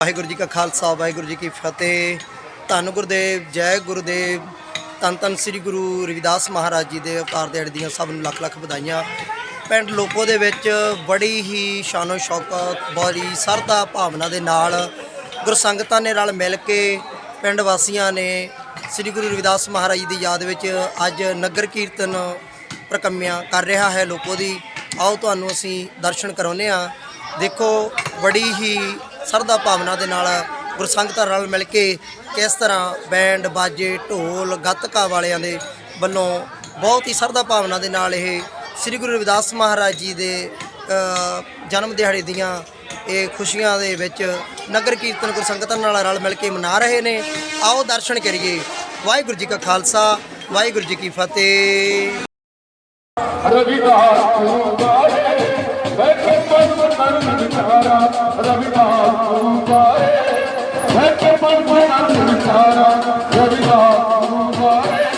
ਵਾਹਿਗੁਰੂ ਜੀ ਕਾ ਖਾਲਸਾ, ਵਾਹਿਗੁਰੂ ਜੀ ਕੀ ਫਤਿਹ। ਧੰਨ ਗੁਰਦੇਵ, ਜੈ ਗੁਰਦੇਵ। ਧੰਨ ਧੰਨ ਸ੍ਰੀ ਗੁਰੂ ਰਵਿਦਾਸ ਮਹਾਰਾਜ ਜੀ ਦੇ ਅਵਤਾਰ ਦਿਹਾੜੇ ਦੀਆਂ ਸਭ ਨੂੰ ਲੱਖ ਲੱਖ ਵਧਾਈਆਂ। ਪਿੰਡ ਲੋਪੋ ਦੇ ਵਿੱਚ ਬੜੀ ਹੀ ਸ਼ਾਨੋ ਸ਼ੌਕਤ, ਬੜੀ ਸਰਦਾ ਭਾਵਨਾ ਦੇ ਨਾਲ ਗੁਰਸੰਗਤਾਂ ਨੇ ਨਾਲ ਮਿਲ ਕੇ ਪਿੰਡ ਵਾਸੀਆਂ ਨੇ ਸ੍ਰੀ ਗੁਰੂ ਰਵਿਦਾਸ ਮਹਾਰਾਜ ਜੀ ਦੀ ਯਾਦ ਵਿੱਚ ਅੱਜ ਨਗਰ ਕੀਰਤਨ ਪ੍ਰਕੰਮਿਆ ਕਰ ਰਿਹਾ ਹੈ ਲੋਪੋ ਦੀ। ਆਓ ਤੁਹਾਨੂੰ ਅਸੀਂ ਦਰਸ਼ਨ ਕਰਾਉਂਦੇ ਆ ਦੇਖੋ, ਬੜੀ ਹੀ ਸਰਦਾ ਭਾਵਨਾ ਦੇ ਨਾਲ ਗੁਰਸੰਗਤਾਂ ਰਲ ਮਿਲ ਕੇ ਕਿਸ ਤਰ੍ਹਾਂ ਬੈਂਡ, ਬਾਜੇ, ਢੋਲ, ਗੱਤਕਾ ਵਾਲਿਆਂ ਦੇ ਵੱਲੋਂ ਬਹੁਤ ਹੀ ਸਰਦਾ ਭਾਵਨਾ ਦੇ ਨਾਲ ਇਹ ਸ੍ਰੀ ਗੁਰੂ ਰਵਿਦਾਸ ਮਹਾਰਾਜ ਜੀ ਦੇ ਜਨਮ ਦਿਹਾੜੇ ਦੀਆਂ ਇਹ ਖੁਸ਼ੀਆਂ ਦੇ ਵਿੱਚ ਨਗਰ ਕੀਰਤਨ ਗੁਰਸੰਗਤਾਂ ਨਾਲ ਰਲ ਮਿਲ ਕੇ ਮਨਾ ਰਹੇ ਨੇ। ਆਓ ਦਰਸ਼ਨ ਕਰੀਏ। ਵਾਹਿਗੁਰੂ ਜੀ ਕਾ ਖਾਲਸਾ, ਵਾਹਿਗੁਰੂ ਜੀ ਕੀ ਫਤਿਹ। ਰਵਿਦਾਸ તારા રવિદાસ ઉપાય ભક્ત પણ પણ તારા રવિદાસ ઉપાય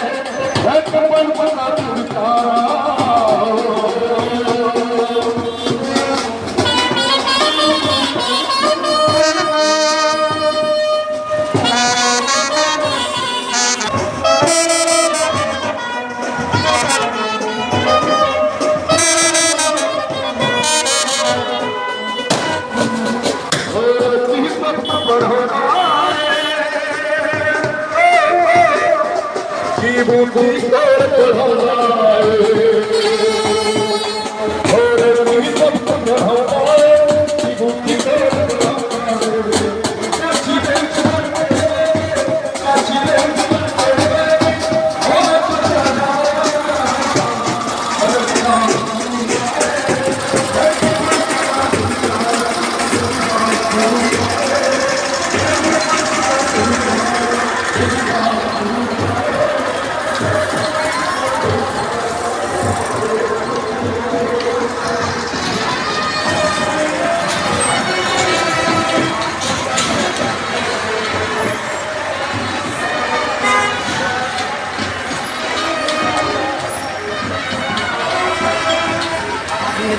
ભક્ત પણ પણ તારા জীবন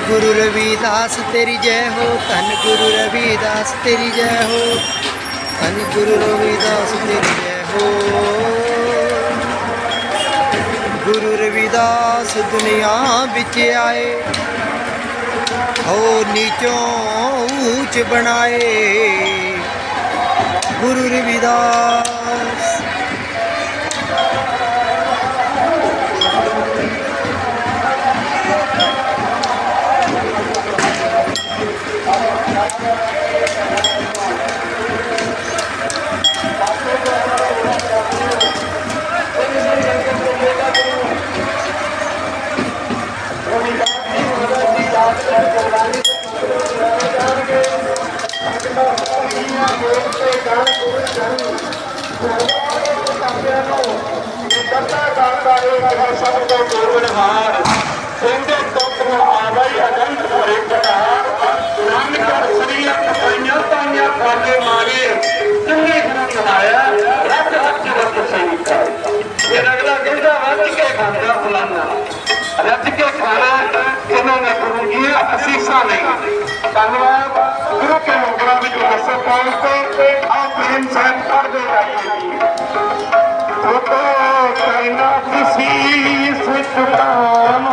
ਗੁਰੂ ਰਵਿਦਾਸ, ਤੇਰੀ ਜੈ ਹੋ। ਧੰਨ ਗੁਰੂ ਰਵਿਦਾਸ, ਤੇਰੀ ਜੈ ਹੋ। ਧੰਨ ਗੁਰੂ ਰਵਿਦਾਸ, ਤੇਰੀ ਜੈ ਹੋ। ਗੁਰੂ ਰਵਿਦਾਸ, ਦੁਨੀਆ ਵਿੱਚ ਆਏ। ਹੋ ਨੀਚੋਂ ਉੱਚ ਬਣਾਏ। ਗੁਰੂ ਰਵਿਦਾਸ कैना ख़ुशी सुठाण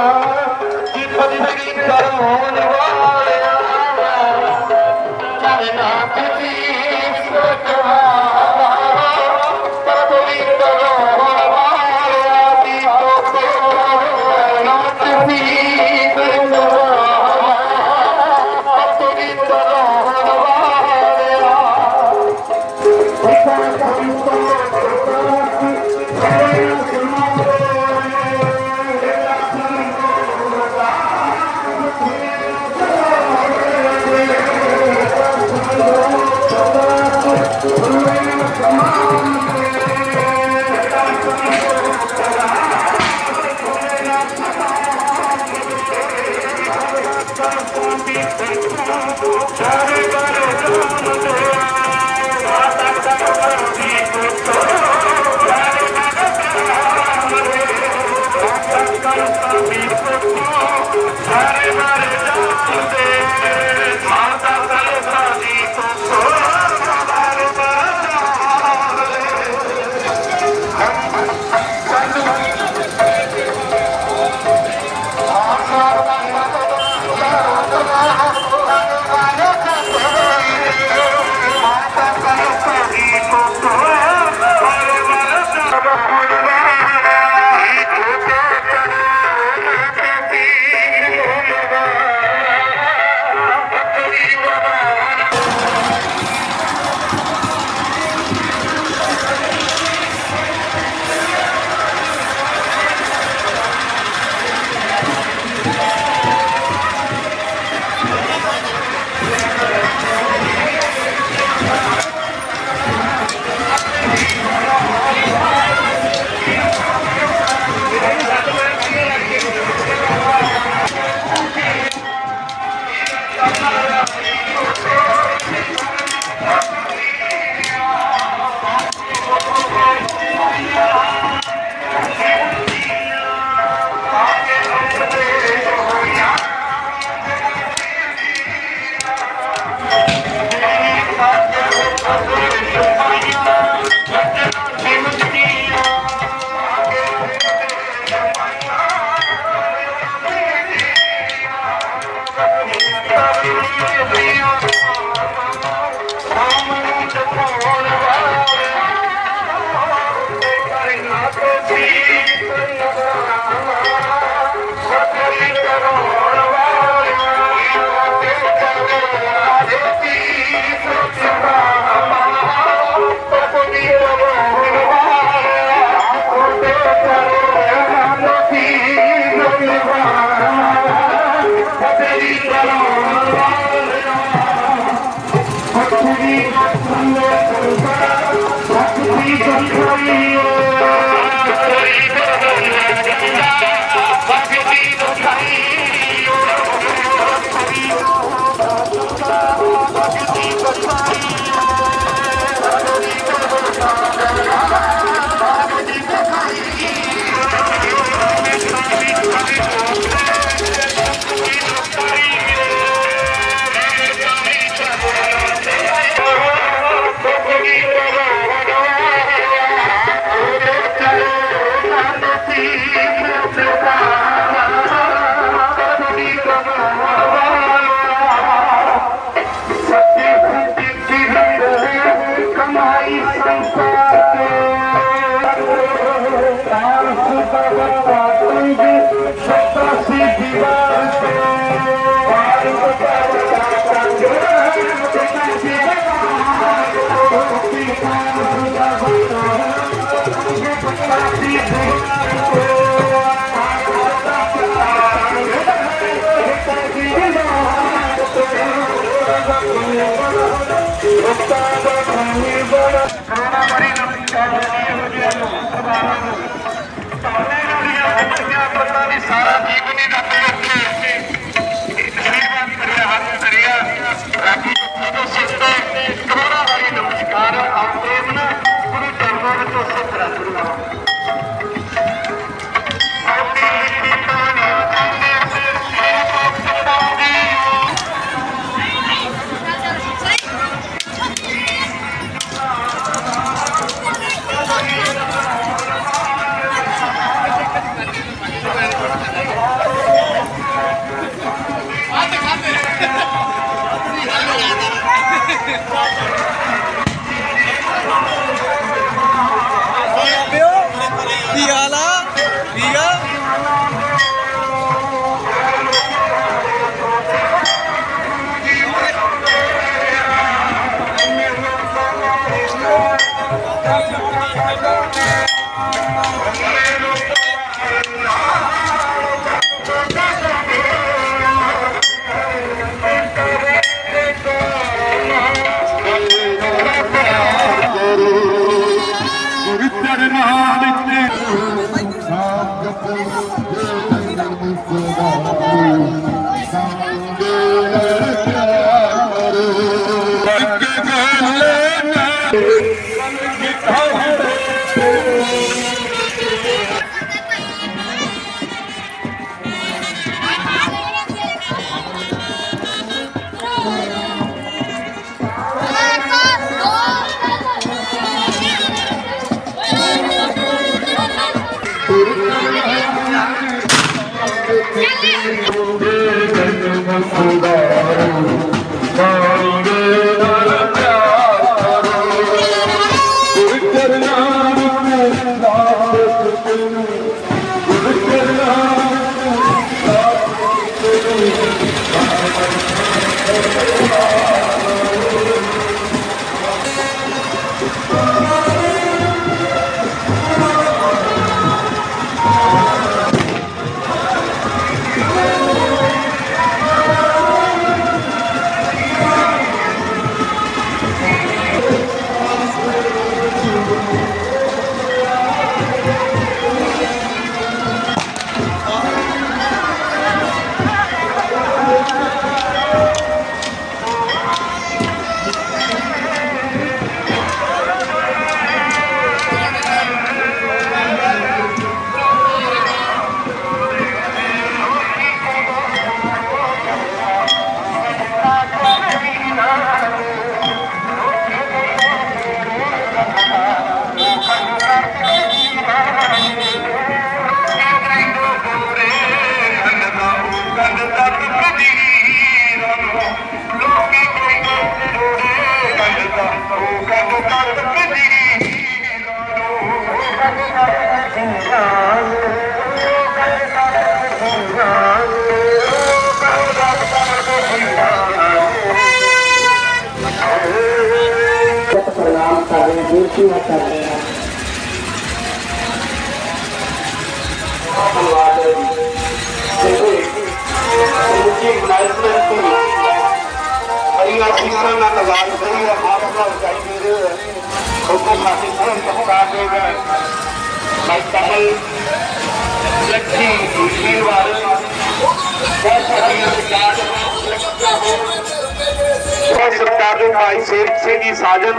ਭਾਈ ਸੇਵਕ ਸਿੰਘ ਜੀ, ਸਾਜਨ।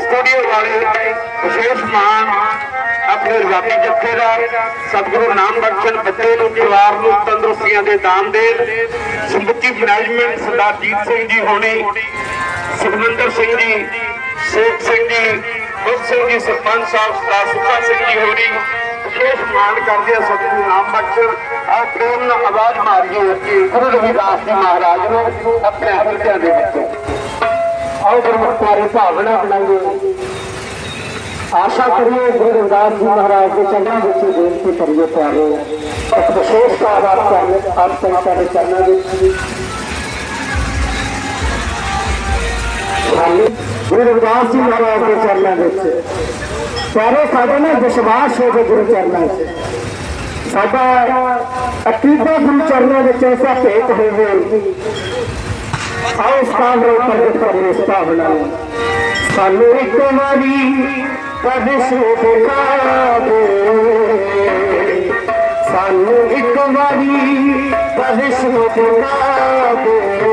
ਸਟੂਡੀਓ ਵਾਲੇ ਵਿਸ਼ੇਸ਼ ਮਾਨ ਆਪਣੇ ਰਵਾਬੀ ਜਥੇਦਾਰ, ਸਤਿਗੁਰੂ ਨਾਮ ਬਖਸ਼ਣ ਬੱਚੇ ਨੂੰ, ਪਰਿਵਾਰ ਨੂੰ ਤੰਦਰੁਸਤੀਆਂ ਦੇ ਦਾਨ ਦੇਣ। ਸਮੁੱਚੀ ਮੈਨੇਜਮੈਂਟ ਸਰਦਾਰ ਸਿੰਘ ਜੀ ਹੋਣੀ, ਸੁਖਵਿੰਦਰ ਸਿੰਘ ਜੀ ਸੇਖ ਸਿੰਘ ਜੀ ਮੁਖ ਸਿੰਘ ਜੀ, ਸਰਪੰਚ ਸਾਹਿਬ, ਸਰਦਾਰ ਸੁਖਾ ਸਿੰਘ ਜੀ ਹੋਣੀ, ਵਿਸ਼ੇਸ਼ ਮਾਨ ਕਰਦੇ ਆ ਸਤਿਗੁਰੂ ਨਾਮ ਬਖਸ਼ਣ। ਆ ਪ੍ਰੇਮ ਨਾਲ ਆਵਾਜ਼ ਮਾਰੀਏ ਗੁਰੂ ਰਵਿਦਾਸ ਜੀ ਮਹਾਰਾਜ ਨੂੰ ਆਪਣੇ ਹਿਰਦਿਆਂ ਦੇ ਵਿੱਚ। आओ गुरमुखतारी भावना बनाइए आशा करिए, गुरु रविदास जी महाराज के चरणों में बेनती करिए प्यारे। एक विशेष कार आप आप संख्या के चरणों में गुरु रविदास जी महाराज के चरणों में प्यारे, साढ़े ने विश्वास हो गए गुरु चरणों से। साधा अकीदा गुरु चरणों में ऐसा भेंट होवे ਆਓ ਇਸ ਕਾਮਰੇ ਉੱਪਰ ਦੇ ਪ੍ਰਵੇਸ਼ ਭਾਵਨਾ ਨੂੰ ਸਾਨੂੰ ਇੱਕ ਵਾਰੀ ਪ੍ਰਵੇਸ਼ ਦਿਖਾ ਦੇ ਸਾਨੂੰ ਇੱਕ ਵਾਰੀ ਪ੍ਰਵੇਸ਼ ਦਿਖਾ ਦੇ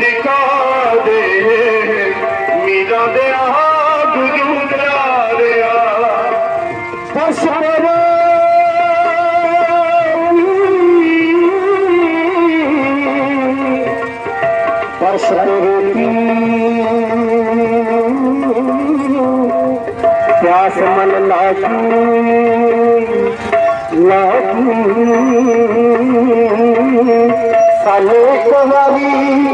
कशर कसी पास मल सालेक वारी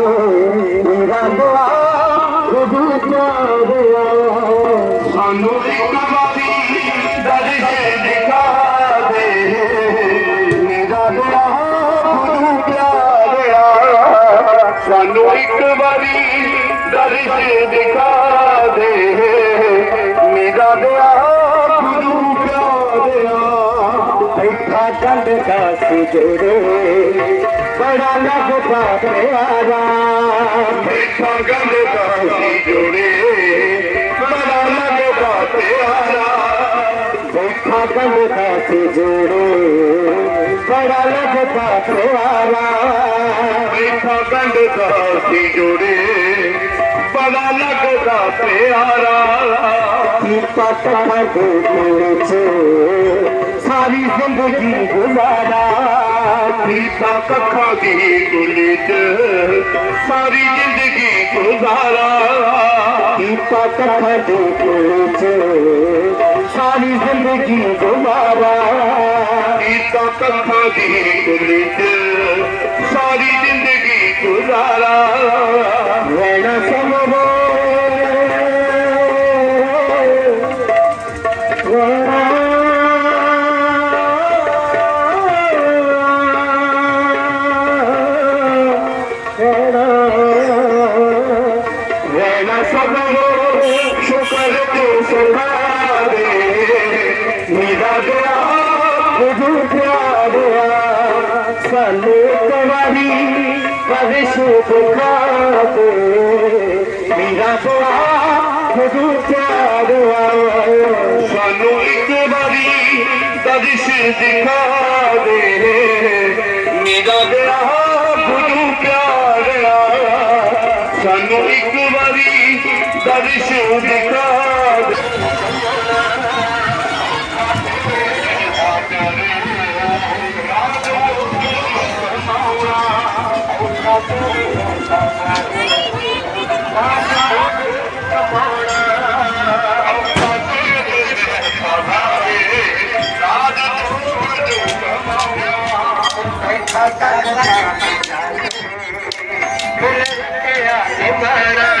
चंद का सुजरे बड़ा लग पाते आवा मीठा गंध का सुजरे बड़ा लग पाते आवा मीठा गंध का सुजरे बड़ा लग पाते आवा मीठा गंध का सुजरे ਪਿਆਰਾ। ਕੀਤਾ ਕਮਰ ਦੇ ਵਿੱਚ ਸਾਰੀ ਜ਼ਿੰਦਗੀ ਗੁਜ਼ਾਰਾ। ਕੀਤਾ ਕੱਖਾਂ ਦੀ ਚ। ਸਾਰੀ ਜ਼ਿੰਦਗੀ ਗੁਜ਼ਾਰਾ। ਕੱਖਾਂ ਦੀ ਗੁਲੀ ਚ। ਸਾਰੀ ਜ਼ਿੰਦਗੀ ਗੁਜ਼ਾਰਾ। ਕੀਤਾ ਕੱਖਾਂ ਦੀ ਗੁਲੀ ਚ। రణసమో I'm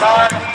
Sorry.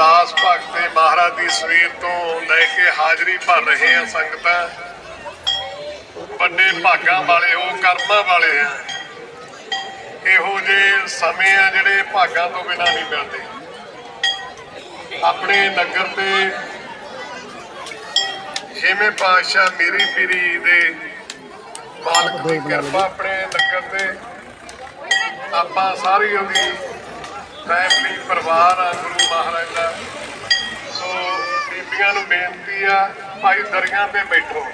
ਆਪ ਰਵਿਦਾਸ ਮਹਾਰਾਜ ਦੀ ਸਵੇਰ ਤੋਂ ਲੈ ਕੇ ਹਾਜ਼ਰੀ ਭਰ ਰਹੇ ਆ ਸੰਗਤਾਂ। ਵੱਡੇ ਭਾਗਾਂ ਵਾਲੇ ਉਹ ਕਰਮਾਂ ਵਾਲੇ ਆ। ਇਹੋ ਜਿਹੇ ਸਮੇਂ ਆ ਜਿਹੜੇ ਭਾਗਾਂ ਤੋਂ ਬਿਨਾਂ ਨਹੀਂ ਮਿਲਦੇ। ਆਪਣੇ ਨਗਰ ਤੇ ਛੇਵੇਂ ਪਾਤਸ਼ਾਹ ਮੇਰੀ ਪੀਰੀ ਦੇ ਮਾਲਕ ਦੀ ਕਿਰਪਾ ਆਪਣੇ ਨਗਰ ਤੇ ਆਪਾਂ ਸਾਰੀ ਉਹਦੀ ਫੈਮਿਲੀ, ਪਰਿਵਾਰ ਆ, ਗੁਰੂ ਮਹਾਰਾਜ ਦਾ। ਸੋ ਬੀਬੀਆਂ ਨੂੰ ਬੇਨਤੀ ਆ, ਭਾਈ ਦਰੀਆਂ ਤੇ ਬੈਠੋ।